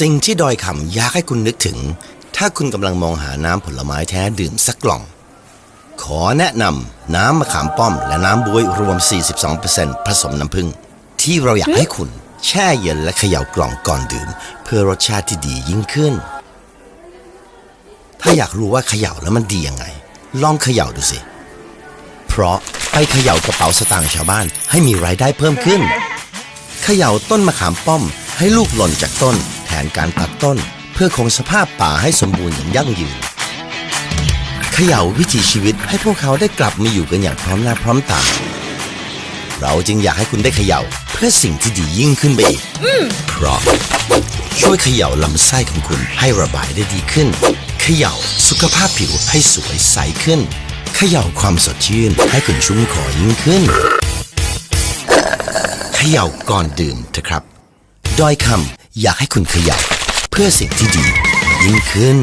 สิ่งที่ดอยคำอยากให้คุณนึกถึง ถ้าคุณกำลังมองหาน้ำผลไม้แท้ดื่มสักกล่อง ขอแนะนำน้ำมะขามป้อม และน้ำบวยรวม 42%ผสมน้ำผึ้งที่เราอยากให้คุณ แช่เย็นและเขย่ากล่องก่อนดื่ม เพื่อรสชาติที่ดียิ่งขึ้น ถ้าอยากรู้ว่าเขย่าแล้วมันดียังไง ลองเขย่าดูสิ เพราะไปเขย่ากระเป๋าสตางค์ชาวบ้านให้มีรายได้เพิ่มขึ้น เขย่าต้นมะขามป้อมให้ลูกหล่นจากต้น นการตัดต้น เพื่อคงสภาพป่าให้สมบูรณ์อย่างยั่งยืนเขย่าวิถีชีวิตให้พวกเขาได้กลับมาอยู่กันอย่างพร้อมหน้าพร้อมตา เราจึงอยากให้คุณได้เขย่าเพื่อสิ่งที่ดียิ่งขึ้นไปอีกเพราะช่วยเขย่าลำไส้ของคุณให้ระบายได้ดีขึ้น เขย่าสุขภาพผิวให้สวยใสขึ้น เขย่าความสดชื่นให้คุณชุ่มคอยิ่งขึ้น เขย่าก่อนดื่มเถอะครับดอยคำ อยากให้คุณขยับเพื่อสิ่งที่ดียิ่งขึ้น